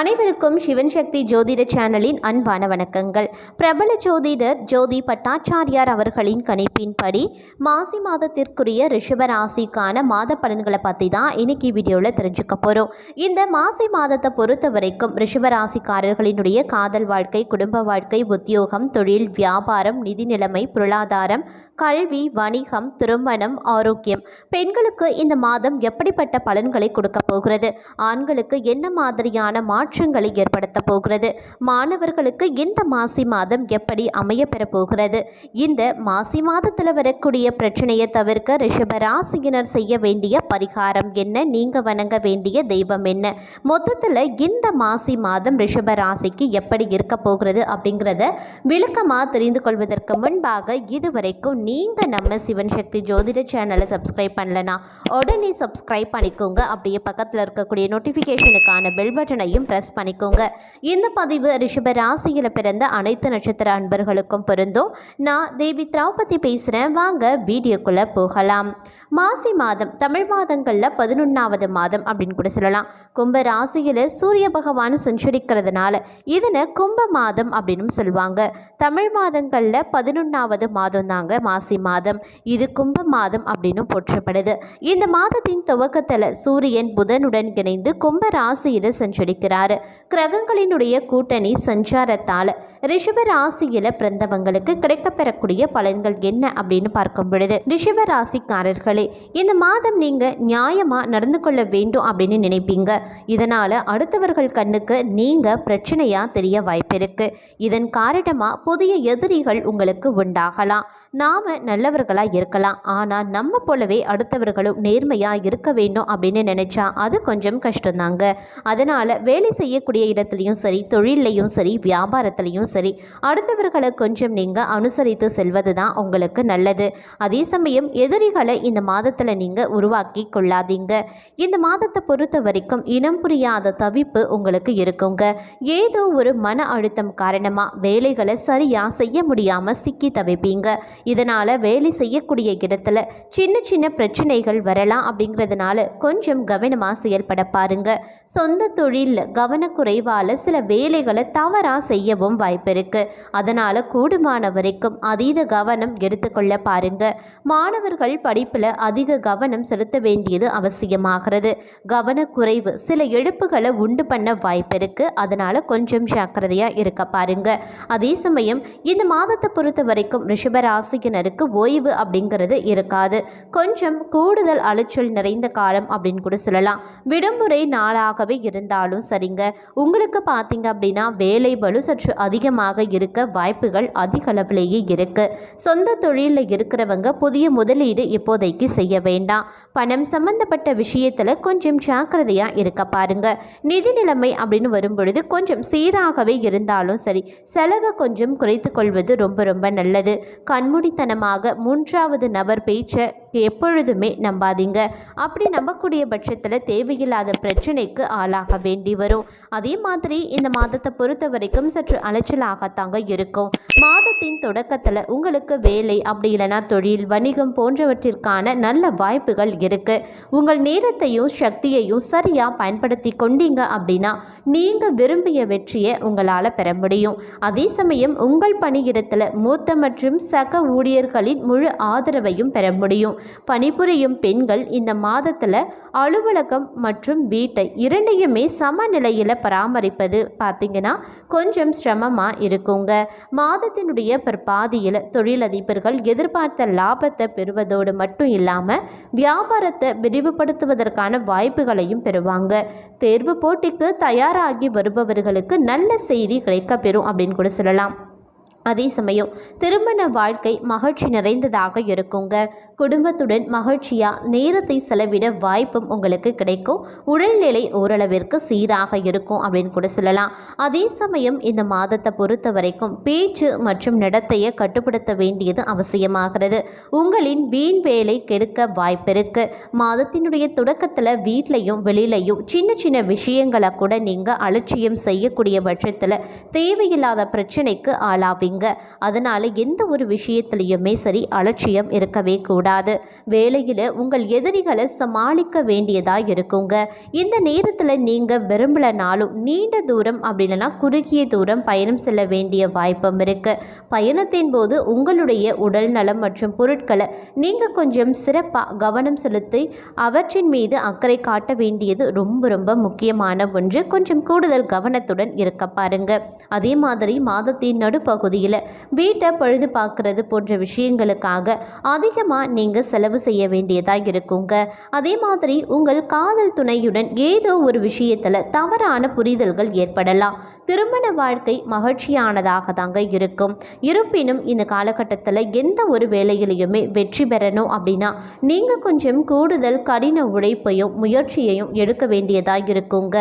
அனைவருக்கும் சிவன் சக்தி ஜோதிட சேனலின் அன்பான வணக்கங்கள். பிரபல ஜோதிடர் ஜோதி பட்டாச்சாரியார் அவர்களின் கணிப்பின்படி மாசி மாதத்திற்குரிய ரிஷப ராசிக்கான மாத பலன்களை பற்றி தான் இன்னைக்கு வீடியோவில் தெரிஞ்சுக்க போகிறோம் இந்த மாசி மாதத்தை பொறுத்த வரைக்கும் ரிஷப ராசிக்காரர்களினுடைய காதல் வாழ்க்கை குடும்ப வாழ்க்கை உத்தியோகம் தொழில் வியாபாரம் நிதி நிலைமை பொருளாதாரம் கல்வி வணிகம் திருமணம் ஆரோக்கியம். பெண்களுக்கு இந்த மாதம் எப்படிப்பட்ட பலன்களை கொடுக்க போகிறது? ஆண்களுக்கு என்ன மாதிரியான மாற்றங்களை ஏற்படுத்த போகிறது. மாணவர்களுக்கு இந்த மாசி மாதம் எப்படி அமையப்பெற போகிறது? இந்த மாசி மாதத்தில் வரக்கூடிய பிரச்சனையை தவிர்க்க ரிஷப ராசியினர் செய்ய வேண்டிய பரிகாரம் என்ன? நீங்க வணங்க வேண்டிய தெய்வம் என்ன? மொத்தத்தில் இந்த மாசி மாதம் ரிஷப ராசிக்கு எப்படி இருக்க போகிறது அப்படிங்கிறத விளக்கமாக தெரிந்து கொள்வதற்கு முன்பாக இதுவரைக்கும் நீங்கள் நம்ம சிவன் சக்தி ஜோதிட சேனலை சப்ஸ்கிரைப் பண்ணலனா உடனே சப்ஸ்கிரைப் பண்ணிக்கோங்க. அப்படியே பக்கத்தில் இருக்கக்கூடிய நோட்டிஃபிகேஷனுக்கான பெல் பட்டனையும் ப்ரெஸ் பண்ணிக்கோங்க. இந்த பதிவு ரிஷப ராசியில் பிறந்த அனைத்து நட்சத்திர அன்பர்களுக்கும் பொருந்தும். நான் தேவி திரௌபதி பேசுகிறேன் வாங்க வீடியோக்குள்ளே போகலாம். மாசி மாதம் தமிழ் மாதங்களில் பதினொன்றாவது மாதம் அப்படின்னு கூட சொல்லலாம். கும்ப ராசியில் சூரிய பகவான் சஞ்சரிக்கிறதுனால இதனை கும்ப மாதம் அப்படின்னு சொல்லுவாங்க. தமிழ் மாதங்களில் பதினொன்றாவது மாதம் தாங்க மாசி மாதம். இது கும்ப மாதம் அப்படின்னு போற்றப்படுது. இந்த மாதத்தின் துவக்கத்தில் சூரியன் புதனுடன் இணைந்து கும்ப ராசியில் சஞ்சரிக்கிறார். கிரகங்களினுடைய கூட்டணி சஞ்சாரத்தால் ரிஷப ராசியில் பிறந்தவங்களுக்கு கிடைக்கப்பெறக்கூடிய பலன்கள் என்ன அப்படின்னு பார்க்கும் பொழுது ரிஷப ராசிக்காரர்களே இந்த மாதம் நீங்கள் நியாயமாக நடந்து கொள்ள வேண்டும் அப்படின்னு நினைப்பீங்க. இதனால் அடுத்தவர்கள் கண்ணுக்கு நீங்கள் பிரச்சனையாக தெரிய வாய்ப்பிருக்கு இதன் காரணமாக புதிய எதிரிகள் உங்களுக்கு உண்டாகலாம். நாம் நல்லவர்களாக இருக்கலாம். ஆனால் நம்ம போலவே அடுத்தவர்களும் நேர்மையாக இருக்க வேண்டும் அப்படின்னு நினச்சா அது கொஞ்சம் கஷ்டம்தாங்க. அதனால் வேலை செய்யக்கூடிய இடத்துலையும் சரி தொழிலையும் சரி வியாபாரத்துலையும் சரி அடுத்தவர்களை கொஞ்சம் நீங்கள் அனுசரித்து செல்வது தான் உங்களுக்கு நல்லது. அதே சமயம் எதிரிகளை இந்த மாதத்தில் நீங்கள் உருவாக்கி கொள்ளாதீங்க. இந்த மாதத்தை பொறுத்த வரைக்கும் இனம் புரியாத தவிப்பு உங்களுக்கு இருக்குங்க. ஏதோ ஒரு மன அழுத்தம் காரணமாக வேலைகளை சரியாக செய்ய முடியாமல் சிக்கி தவிப்பீங்க. இதனால் வேலை செய்யக்கூடிய இடத்துல சின்ன சின்ன பிரச்சனைகள் வரலாம் அப்படிங்கிறதுனால கொஞ்சம் கவனமாக செயல்பட பாருங்க. சொந்த தொழிலில் கவனக்குறைவால் சில வேலைகளை தவறாக செய்யவும் வாய்ப்பு இருக்கு அதனால் கூடுமான வரைக்கும் அதீத கவனம் எடுத்துக்கொள்ள பாருங்க. மாணவர்கள் படிப்பில் அதிக கவனம் செலுத்த வேண்டியது அவசியமாகிறது. கவனக்குறைவு சில எழுப்புகளை உண்டு பண்ண வாய்ப்பு இருக்கு அதனால் கொஞ்சம் ஜாக்கிரதையாக இருக்க பாருங்க. அதே சமயம் இந்த மாதத்தை பொறுத்த வரைக்கும் ரிஷபராசியினருக்கு ஓய்வு அப்படிங்கிறது இருக்காது. கொஞ்சம் கூடுதல் அலைச்சல் நிறைந்த காலம் அப்படின்னு கூட சொல்லலாம். விடுமுறை நாளாகவே இருந்தாலும் சரி சரிங்க உங்களுக்கு பார்த்தீங்க அப்படின்னா வேலை பலு சற்று அதிகமாக இருக்க வாய்ப்புகள் அதிக அளவிலேயே இருக்கு. சொந்த தொழிலில் இருக்கிறவங்க புதிய முதலீடு இப்போதைக்கு செய்ய வேண்டாம். பணம் சம்பந்தப்பட்ட விஷயத்தில் கொஞ்சம் ஜாக்கிரதையாக இருக்க பாருங்க. நிதி நிலைமை அப்படின்னு வரும்பொழுது கொஞ்சம் சீராகவே இருந்தாலும் சரி செலவை கொஞ்சம் குறைத்து கொள்வது ரொம்ப ரொம்ப நல்லது. கண்மூடித்தனமாக மூன்றாவது நபர் பேச்சை எப்பொழுதுமே நம்பாதீங்க. அப்படி நம்பக்கூடிய பட்சத்தில் தேவையில்லாத பிரச்சனைக்கு ஆளாக வேண்டி வரும். அதே மாதிரி இந்த மாதத்தை பொறுத்த வரைக்கும் சற்று அலைச்சலாகத்தாங்க இருக்கும். மாதத்தின் தொடக்கத்தில் உங்களுக்கு வேலை அப்படி இல்லைன்னா தொழில் வணிகம் போன்றவற்றிற்கான நல்ல வாய்ப்புகள் இருக்கு. உங்கள் நேரத்தையும் சக்தியையும் சரியாக பயன்படுத்தி கொண்டீங்க அப்படின்னா நீங்கள் விரும்பிய வெற்றியை உங்களால் பெற முடியும். அதே சமயம் உங்கள் பணியிடத்தில் மூத்த மற்றும் சக ஊழியர்களின் முழு ஆதரவையும் பெற முடியும். பணிபுரியும் பெண்கள் இந்த மாதத்தில் அலுவலகம் மற்றும் வீட்டை இரண்டையுமே சமநிலையில் பராமரிப்பது பார்த்திங்கன்னா கொஞ்சம் சிரமமாக இருக்குங்க. மாதத்தினுடைய பிற்பாதியில் தொழிலதிபர்கள் எதிர்பார்த்த லாபத்தை பெறுவதோடு மட்டும் இல்லாமல் வியாபாரத்தை விரிவுபடுத்துவதற்கான வாய்ப்புகளையும் பெறுவாங்க. தேர்வு போட்டிக்கு தயாராகி வருபவர்களுக்கு நல்ல செய்தி கிடைக்கப்பெறும் அப்படின்னு கூட சொல்லலாம். அதே சமயம் திருமண வாழ்க்கை மகிழ்ச்சி நிறைந்ததாக இருக்குங்க. குடும்பத்துடன் மகிழ்ச்சியாக நேரத்தை செலவிட வாய்ப்பும் உங்களுக்கு கிடைக்கும். உடல்நிலை ஓரளவிற்கு சீராக இருக்கும் அப்படின்னு கூட சொல்லலாம். அதே சமயம் இந்த மாதத்தை பொறுத்த வரைக்கும் பேச்சு மற்றும் நடத்தையை கட்டுப்படுத்த வேண்டியது அவசியமாகிறது. உங்களின் வீண் வேலை கெடுக்க வாய்ப்பிருக்கு மாதத்தினுடைய தொடக்கத்தில் வீட்லையும் வெளியிலையும் சின்ன சின்ன விஷயங்களை கூட நீங்கள் அலட்சியம் செய்யக்கூடிய பட்சத்தில் தேவையில்லாத பிரச்சனைக்கு ஆளாவீங்க. இருக்காதீங்க அதனால் எந்த ஒரு விஷயத்துலையுமே சரி அலட்சியம் இருக்கவே கூடாது. வேலையில் உங்கள் எதிரிகளை சமாளிக்க வேண்டியதாக இருக்குங்க. இந்த நேரத்தில் நீங்கள் விரும்பலனாலும் நீண்ட தூரம் அப்படி இல்லைன்னா குறுகிய தூரம் பயணம் செல்ல வேண்டிய வாய்ப்பும் இருக்குது பயணத்தின் போது உங்களுடைய உடல் நலம் மற்றும் பொருட்களை நீங்கள் கொஞ்சம் சிறப்பாக கவனம் செலுத்தி அவற்றின் மீது அக்கறை காட்ட வேண்டியது ரொம்ப ரொம்ப முக்கியமான ஒன்று. கொஞ்சம் கூடுதல் கவனத்துடன் இருக்க பாருங்க. அதே மாதிரி மாதத்தின் நடுப்பகுதியில் வீட்டை பழுது பார்க்கறது போன்ற விஷயங்களுக்காக அதிகமாக நீங்கள் செலவு செய்ய வேண்டியதாக இருக்குங்க. அதே மாதிரி உங்கள் காதல் துணையுடன் ஏதோ ஒரு விஷயத்தில் தவறான புரிதல்கள் ஏற்படலாம். திருமண வாழ்க்கை மகிழ்ச்சியானதாக தாங்க இருக்கும். இருப்பினும் இந்த காலகட்டத்தில் எந்த ஒரு வேலையிலையுமே வெற்றி பெறணும் அப்படின்னா நீங்கள் கொஞ்சம் கூடுதல் கடின உழைப்பையும் முயற்சியையும் எடுக்க வேண்டியதாக இருக்குங்க.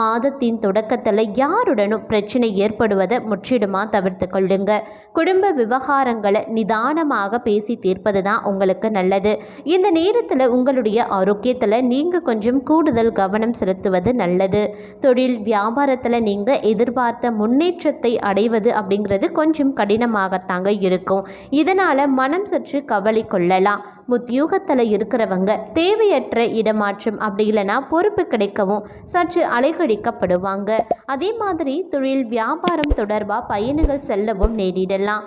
மாதத்தின் தொடக்கத்தில் யாருடனும் பிரச்சனை ஏற்படுவதை முற்றிடுமா தவிர்த்து கொள்ளுங்க. குடும்ப விவகாரங்களை நிதானமாக பேசி தீர்ப்பது தான் உங்களுக்கு நல்லது. இந்த நேரத்தில் உங்களுடைய ஆரோக்கியத்தில் நீங்கள் கொஞ்சம் கூடுதல் கவனம் செலுத்துவது நல்லது. தொழில் வியாபாரத்தில் நீங்கள் எதிர்பார்த்த முன்னேற்றத்தை அடைவது அப்படிங்கிறது கொஞ்சம் கடினமாகத்தாங்க இருக்கும். இதனால் மனம் சற்று கவலை கொள்ளலாம். உத்தியோகத்தில் இருக்கிறவங்க தேவையற்ற இடமாற்றம் அப்படி இல்லைன்னா பொறுப்பு கிடைக்கவும் சற்று அலைகழிக்கப்படுவாங்க. அதே மாதிரி தொழில் வியாபாரம் தொடர்பாக பயணங்கள் செல்லவும் நேரிடலாம்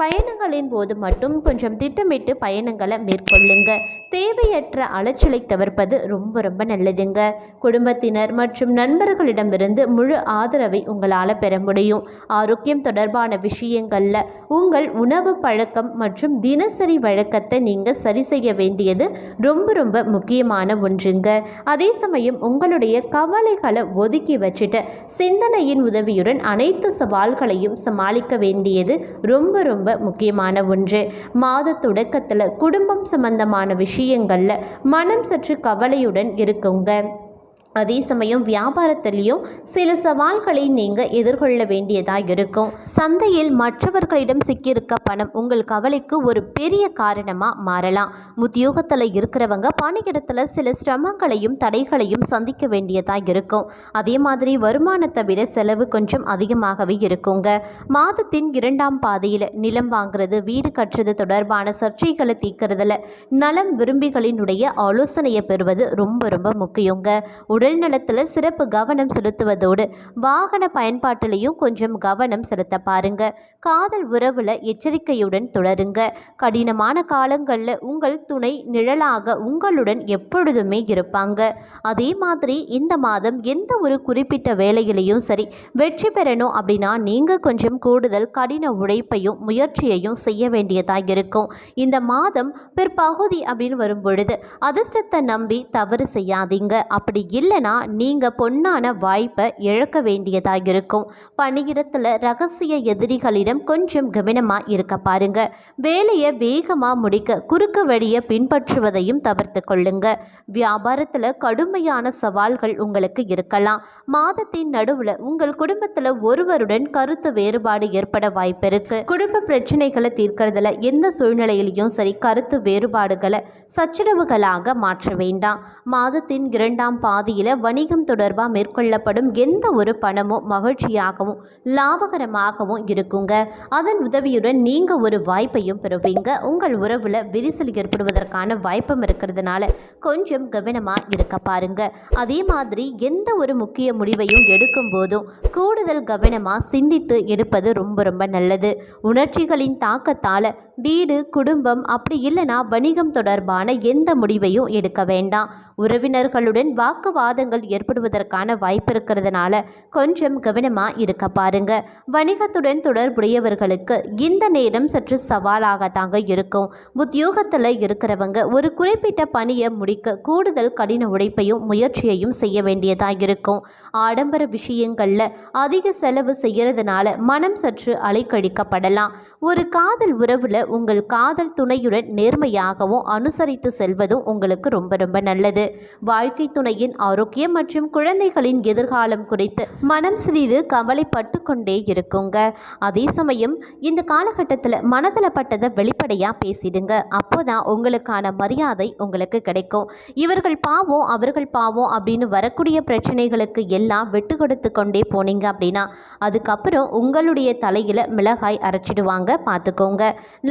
பயணங்களின் போது மட்டும் கொஞ்சம் திட்டமிட்டு பயணங்களை மேற்கொள்ளுங்க. தேவையற்ற அலைச்சலை தவிர்ப்பது ரொம்ப ரொம்ப நல்லதுங்க. குடும்பத்தினர் மற்றும் நண்பர்களிடமிருந்து முழு ஆதரவை உங்களால் பெற முடியும். ஆரோக்கியம் தொடர்பான விஷயங்களில் உங்கள் உணவு பழக்கம் மற்றும் தினசரி வழக்கத்தை நீங்கள் சரி செய்ய வேண்டியது ரொம்ப ரொம்ப முக்கியமான ஒன்றுங்க. அதே சமயம் உங்களுடைய கவலைகளை ஒதுக்கி வச்சுட்டு சிந்தனையின் உதவியுடன் அனைத்து சவால்களையும் சமாளிக்க வேண்டியது ரொம்ப ரொம்ப முக்கியமான ஒன்று. மாத தொடக்கத்தில் குடும்பம் சம்பந்தமான விஷயங்களில் மனம் சற்று கவலையுடன் இருக்குங்க. அதே சமயம் வியாபாரத்திலையும் சில சவால்களை நீங்கள் எதிர்கொள்ள வேண்டியதாக இருக்கும். சந்தையில் மற்றவர்களிடம் சிக்கியிருக்க பணம் உங்கள் கவலைக்கு ஒரு பெரிய காரணமாக மாறலாம். உத்தியோகத்தில் இருக்கிறவங்க பணியிடத்தில் சில சிரமங்களையும் தடைகளையும் சந்திக்க வேண்டியதாக இருக்கும். அதே மாதிரி வருமானத்தை விட செலவு கொஞ்சம் அதிகமாகவே இருக்குங்க. மாதத்தின் இரண்டாம் பாதையில் நிலம் வாங்குறது வீடு கட்டுறது தொடர்பான சர்ச்சைகளை தீர்க்கறதுல நலம் விரும்பிகளினுடைய ஆலோசனையை பெறுவது ரொம்ப ரொம்ப முக்கியங்க. உடல் நலத்தில் சிறப்பு கவனம் செலுத்துவதோடு வாகன பயன்பாட்டிலையும் கொஞ்சம் கவனம் செலுத்த பாருங்க. காதல் உறவுல எச்சரிக்கையுடன் தொடருங்க. கடினமான காலங்களில் உங்கள் துணை நிழலாக உங்களுடன் எப்பொழுதுமே இருப்பாங்க. அதே மாதிரி இந்த மாதம் எந்த ஒரு குறிப்பிட்ட வேலையிலையும் சரி வெற்றி பெறணும் அப்படின்னா நீங்கள் கொஞ்சம் கூடுதல் கடின உழைப்பையும் முயற்சியையும் செய்ய வேண்டியதாக இருக்கும். இந்த மாதம் பிற்பகுதி அப்படின்னு வரும் பொழுது அதிர்ஷ்டத்தை நம்பி தவறு செய்யாதீங்க. அப்படி இல்லை இல்லைனா நீங்கள் பொன்னான வாய்ப்பை இழக்க வேண்டியதாக இருக்கும். பணியிடத்தில் ரகசிய எதிரிகளிடம் கொஞ்சம் கவனமாக இருக்க பாருங்க. வேலையை வேகமாக முடிக்க குறுக்கு வழியை பின்பற்றுவதையும் தவிர்த்து கொள்ளுங்க. வியாபாரத்தில் கடுமையான சவால்கள் உங்களுக்கு இருக்கலாம். மாதத்தின் நடுவில் உங்கள் குடும்பத்தில் ஒருவருடன் கருத்து வேறுபாடு ஏற்பட வாய்ப்பு இருக்கு. குடும்ப பிரச்சனைகளை தீர்க்கறதுல எந்த சூழ்நிலையிலையும் சரி கருத்து வேறுபாடுகளை சச்சரவுகளாக மாற்ற வேண்டாம். மாதத்தின் இரண்டாம் பாதியில் வணிகம் தொடர்பாக மேற்கொள்ளப்படும் எந்த ஒரு பணமும் மகிழ்ச்சியாகவும் லாபகரமாகவும் இருக்குங்க. அதன் உதவியுடன் நீங்கள் ஒரு வாய்ப்பையும் பெறுவீங்க. உங்கள் உறவில் விரிசல் ஏற்படுவதற்கான வாய்ப்பும் இருக்கிறதுனால கொஞ்சம் கவனமாக இருக்க பாருங்க. அதே மாதிரி எந்த ஒரு முக்கிய முடிவையும் எடுக்கும் போதும் கூடுதல் கவனமாக சிந்தித்து எடுப்பது ரொம்ப ரொம்ப நல்லது. உணர்ச்சிகளின் தாக்கத்தால் வீடு குடும்பம் அப்படி இல்லைனா வணிகம் தொடர்பான எந்த முடிவையும் எடுக்க வேண்டாம். உறவினர்களுடன் வாக்குவாதம் விவாதங்கள் ஏற்படுவதற்கான வாய்ப்பு இருக்கிறதுனால கொஞ்சம் கவனமாக இருக்க பாருங்க. வணிகத்துடன் தொடர்புடையவர்களுக்கு இந்த நேரம் சற்று சவாலாகத்தாங்க இருக்கும். உத்தியோகத்தில் இருக்கிறவங்க ஒரு குறிப்பிட்ட பணியை முடிக்க கூடுதல் கடின உழைப்பையும் முயற்சியையும் செய்ய வேண்டியதாக இருக்கும். ஆடம்பர விஷயங்களில் அதிக செலவு செய்யறதுனால மனம் சற்று அலைக்கழிக்கப்படலாம். ஒரு காதல் உறவில் உங்கள் காதல் துணையுடன் நேர்மையாகவும் அனுசரித்து செல்வதும் உங்களுக்கு ரொம்ப ரொம்ப நல்லது. வாழ்க்கை துணையின் ஆரோக்கிய ஆரோக்கியம் மற்றும் குழந்தைகளின் எதிர்காலம் குறித்து மனம் சிறிது கவலைப்பட்டு கொண்டே இருக்குங்க. அதே சமயம் இந்த காலகட்டத்தில் மனதில் பட்டதை வெளிப்படையாக பேசிடுங்க. அப்போதான் உங்களுக்கான மரியாதை உங்களுக்கு கிடைக்கும். இவர்கள் பாவம் அவர்கள் பாவம் அப்படின்னு வரக்கூடிய பிரச்சனைகளுக்கு எல்லாம் விட்டு கொடுத்து கொண்டே போனீங்க அப்படின்னா அதுக்கப்புறம் உங்களுடைய தலையில் மிளகாய் அரைச்சிடுவாங்க பார்த்துக்கோங்க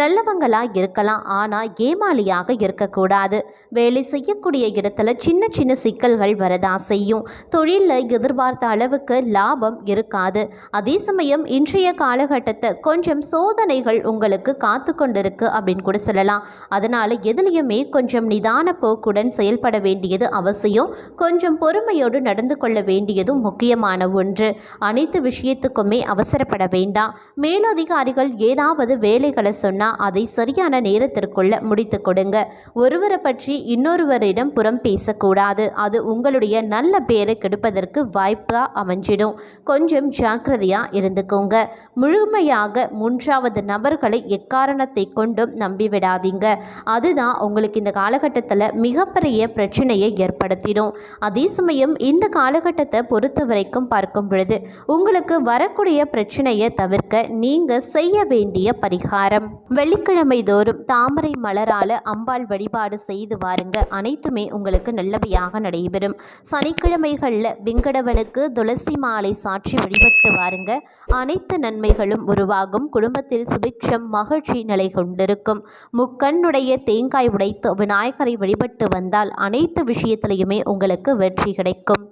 நல்லவங்களா இருக்கலாம் ஆனால் ஏமாளியாக இருக்கக்கூடாது. வேலை செய்யக்கூடிய இடத்துல சின்ன சின்ன சிக்கல்கள் வரது செய்யும். தொழிலில் எதிர்பார்த்த அளவுக்கு லாபம் இருக்காது. அதே சமயம் இன்றைய காலகட்டத்தை கொஞ்சம் சோதனைகள் உங்களுக்கு காத்து கொண்டிருக்கு அப்படின்னு கூட சொல்லலாம். அதனால் எதுலேயுமே கொஞ்சம் நிதான போக்குடன் செயல்பட வேண்டியது அவசியம். கொஞ்சம் பொறுமையோடு நடந்து கொள்ள வேண்டியதும் முக்கியமான ஒன்று. அனைத்து விஷயத்துக்குமே அவசரப்பட வேண்டாம். மேலதிகாரிகள் ஏதாவது வேலைகளை சொன்னால் அதை சரியான நேரத்திற்குள்ள முடித்து கொடுங்க. ஒருவரை பற்றி இன்னொருவரிடம் புறம் பேசக்கூடாது. அது உங்களுடைய உங்களுடைய நல்ல பேரை கெடுப்பதற்கு வாய்ப்பாக அமைஞ்சிடும். கொஞ்சம் ஜாக்கிரதையாக இருந்துக்கோங்க. முழுமையாக மூன்றாவது நபர்களை எக்காரணத்தை கொண்டும் நம்பிவிடாதீங்க. அதுதான் உங்களுக்கு இந்த காலகட்டத்தில் மிகப்பெரிய பிரச்சனையை ஏற்படுத்திடும். அதே சமயம் இந்த காலகட்டத்தை பொறுத்த வரைக்கும் பார்க்கும் பொழுது உங்களுக்கு வரக்கூடிய பிரச்சனையை தவிர்க்க நீங்கள் செய்ய வேண்டிய பரிகாரம். வெள்ளிக்கிழமை தோறும் தாமரை மலரால அம்பாள் வழிபாடு செய்து வாருங்க. அனைத்துமே உங்களுக்கு நல்லபடியாக நடைபெறும். சனிக்கிழமைகளில் வெங்கடவனுக்கு துளசி மாலை சாற்றி வழிபட்டு வாருங்க. அனைத்து நன்மைகளும் உருவாகும். குடும்பத்தில் சுபிக்ஷம் மகிழ்ச்சி நிலை கொண்டிருக்கும். முக்கண்ணுடைய தேங்காய் உடைத்து விநாயகரை வழிபட்டு வந்தால் அனைத்து விஷயத்திலையுமே உங்களுக்கு வெற்றி கிடைக்கும்.